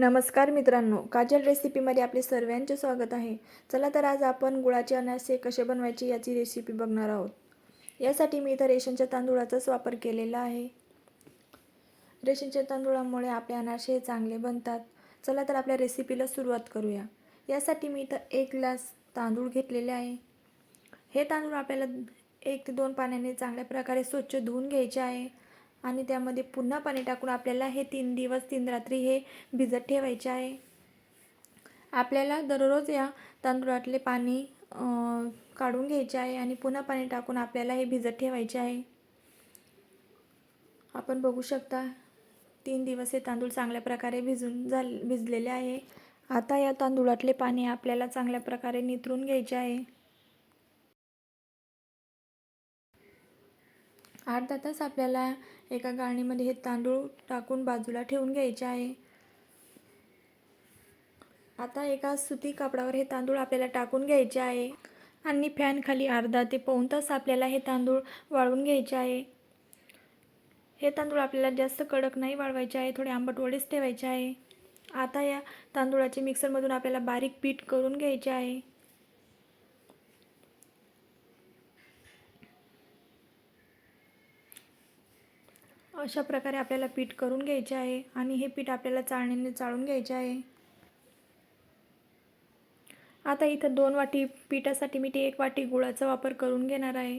नमस्कार मित्रांनो काजल रेसिपीमध्ये आपले सर्वांचे स्वागत आहे. चला तर आज आपण गुळाचे अनारसे कसे बनवायचे याची रेसिपी बघणार आहोत. यासाठी मी इथं रेशनच्या तांदूळाचाच वापर केलेला आहे. रेशनच्या तांदूळामुळे आपले अनारसे चांगले बनतात. चला तर आपल्या रेसिपीला सुरुवात करूया. यासाठी मी इथं एक ग्लास तांदूळ घेतलेले आहे. हे तांदूळ आपल्याला एक ते दोन पाण्याने चांगल्या प्रकारे स्वच्छ धुवून घ्यायचे आहे. आणि त्यामध्ये पुन्हा पाणी टाकून आपल्याला हे तीन दिवस तीन रात्री हे भिजत ठेवायचे आहे. आपल्याला दररोज या तांदूळातले पाणी काढून घ्यायचे आहे आणि पुन्हा पाणी टाकून आपल्याला हे भिजत ठेवायचे आहे. आपण बघू शकता तीन दिवस हे तांदूळ चांगल्या प्रकारे भिजून झाल भिजलेले आहे. आता या तांदूळातले पाणी आपल्याला चांगल्या प्रकारे निथरून घ्यायचे आहे. अर्धा तास आपल्याला एका गाळणीमध्ये हे तांदूळ टाकून बाजूला ठेवून घ्यायचे आहे. आता एका सुती कापडावर हे तांदूळ आपल्याला टाकून घ्यायचे आहे. आणि फॅनखाली अर्धा ते पाऊण तास आपल्याला हे तांदूळ वाळवून घ्यायचे आहे. हे तांदूळ आपल्याला जास्त कडक नाही वाळवायचे आहे थोडे आंबटवडेच ठेवायचे आहे. आता या तांदूळाचे मिक्सरमधून आपल्याला बारीक पीठ करून घ्यायचे आहे. अशा प्रकारे आपल्याला पीठ करून घ्यायचे आहे आणि हे पीठ आपल्याला चाळणीने चाळून घ्यायचे आहे. आता इथं दोन वाटी पिठासाठी मी ते एक वाटी गुळाचा वापर करून घेणार आहे.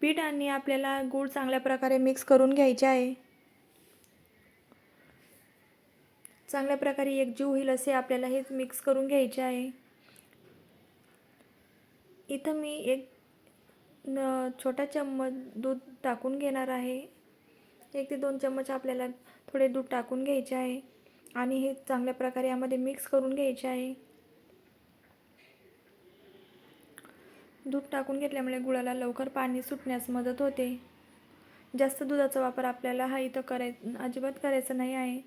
पीठ आणि आपल्याला गूळ चांगल्या प्रकारे मिक्स करून घ्यायचे आहे. चांगल्या प्रकारे एकजीव होईल असे आपल्याला हेच मिक्स करून घ्यायचे आहे. इथं मी एक न छोटा चम्मच दूध टाकून घेणार आहे. एक ते दोन चम्मच आपल्याला थोडे दूध टाकून घ्यायचे आहे. आणि हे चांगल्या प्रकारे यामध्ये मिक्स करून घ्यायचे आहे. दूध टाकून घेतल्यामुळे गुळाला लवकर पाणी सुटण्यास मदत होते. जास्त दुधाचा वापर आपल्याला हा इथं कराय अजिबात करायचा नाही आहे.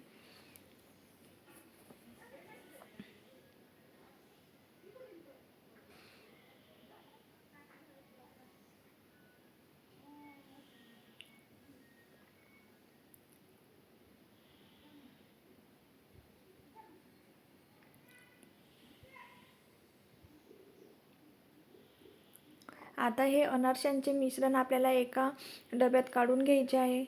आता हे अनारशांचे मिश्रण आपल्याला एका डब्यात काढून घ्यायचे आहे.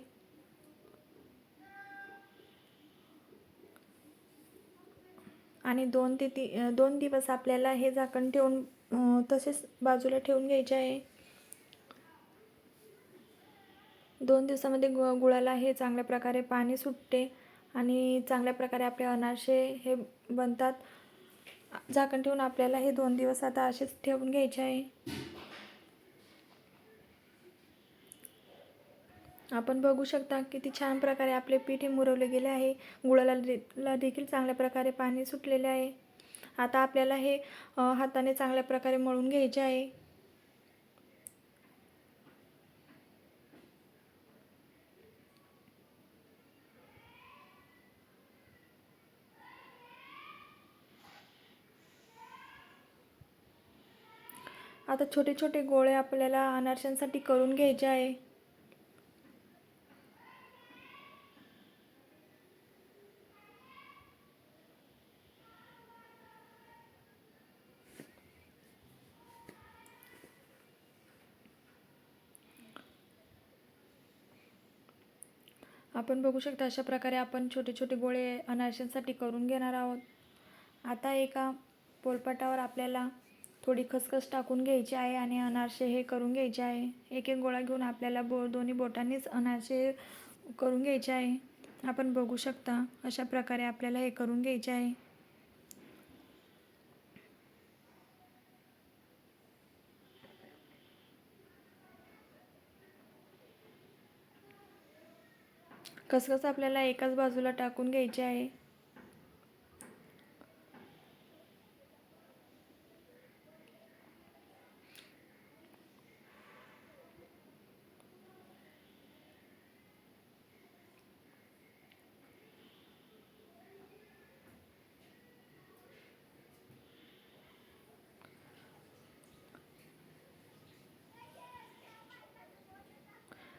आणि दोन ते ती दोन दिवस आपल्याला हे झाकण ठेवून तसेच बाजूला ठेवून घ्यायचे आहे. दोन दिवसामध्ये गु गुळाला हे चांगल्या प्रकारे पाणी सुटते आणि चांगल्या प्रकारे आपले अनारसे हे बनतात. झाकण ठेवून आपल्याला हे दोन दिवस आता असेच ठेवून घ्यायचे आहे. आपण बघू शकता किती छान प्रकारे आपले पीठ हे मुरवले गेले आहे. गुळाला दे- ला देखील चांगल्या प्रकारे पाणी सुटलेले आहे. आता आपल्याला हे हाताने चांगल्या प्रकारे मळून घ्यायचे आहे. आता छोटे छोटे गोळे आपल्याला अनारशांसाठी करून घ्यायचे आहे. आपण बघू शकता अशा प्रकारे आपण छोटे छोटे गोळे अनारशांसाठी करून घेणार आहोत. आता एका पोलपाटावर आपल्याला थोडी खसखस टाकून घ्यायची आहे आणि अनारसे हे करून घ्यायचे आहे. एक एक गोळा घेऊन आपल्याला बो दोन्ही बोटांनीच अनारसे करून घ्यायचे आहे. आपण बघू शकता अशा प्रकारे आपल्याला हे करून घ्यायचे आहे. खसखस आपल्याला एकाच बाजूला टाकून घ्यायची आहे?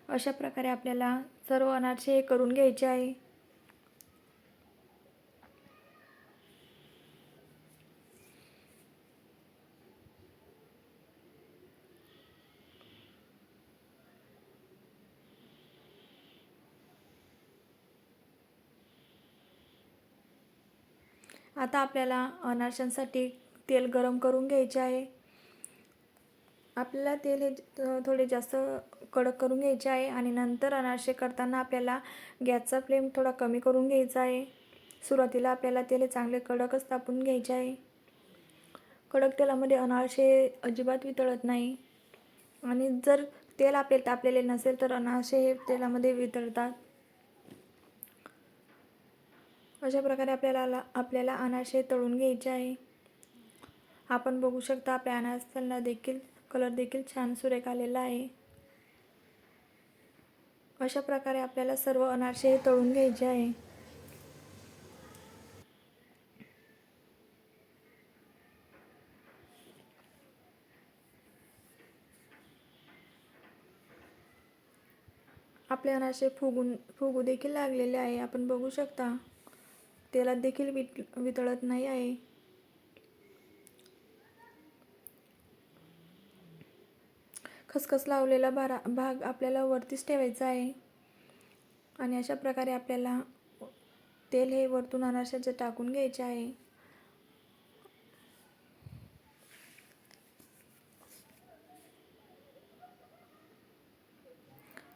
अशा प्रकारे आपल्याला सर्व अनारसे हे करून घ्यायचे आहे. आता आपल्याला अनारशांसाठी तेल गरम करून घ्यायचे आहे. आपल्याला तेल हे थोडे जास्त कडक करून घ्यायचे आहे आणि नंतर अनारसे करताना आपल्याला गॅसचा फ्लेम थोडा कमी करून घ्यायचा आहे. सुरुवातीला आपल्याला तेल चांगले कडकच तापून घ्यायचे आहे. कडक तेलामध्ये अनारसे अजिबात वितळत नाही. आणि जर तेल आपले तापलेले नसेल तर अनारसे हे तेलामध्ये वितळतात. अशा प्रकारे आपल्याला आपल्याला अनारसे तळून घ्यायचे आहे. आपण बघू शकता आपल्या अनारसांना देखील कलर देखील छान सुरेख आलेला आहे. अशा प्रकारे आपल्याला सर्व अनारसे हे तळून घ्यायचे आहे. आपले अनारसे फुगून फुगू देखील लागलेले आहे. आपण बघू शकता तेलात देखील विट वितळत नाही आहे. खसखस लावलेला भारा भाग आपल्याला वरतीच ठेवायचा आहे. आणि अशा प्रकारे आपल्याला तेल हे वरतून अनारशाचे टाकून घ्यायचे आहे.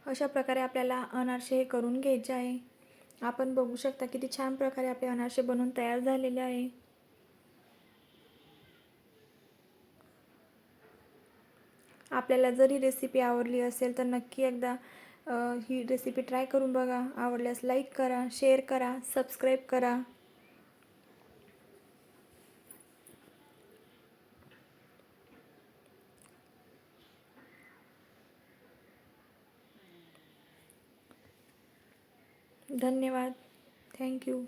अशा प्रकारे आपल्याला अनारसे हे करून घ्यायचे आहे. आपण बघू शकता किती छान प्रकारे आपले अनारसे बनवून तयार झालेले आहे. आपल्याला जरी रेसिपी आवडली असेल तर नक्की एकदा ही रेसिपी ट्राय करून बघा. आवडल्यास लाईक करा शेअर करा सबस्क्राईब करा. धन्यवाद. थँक्यू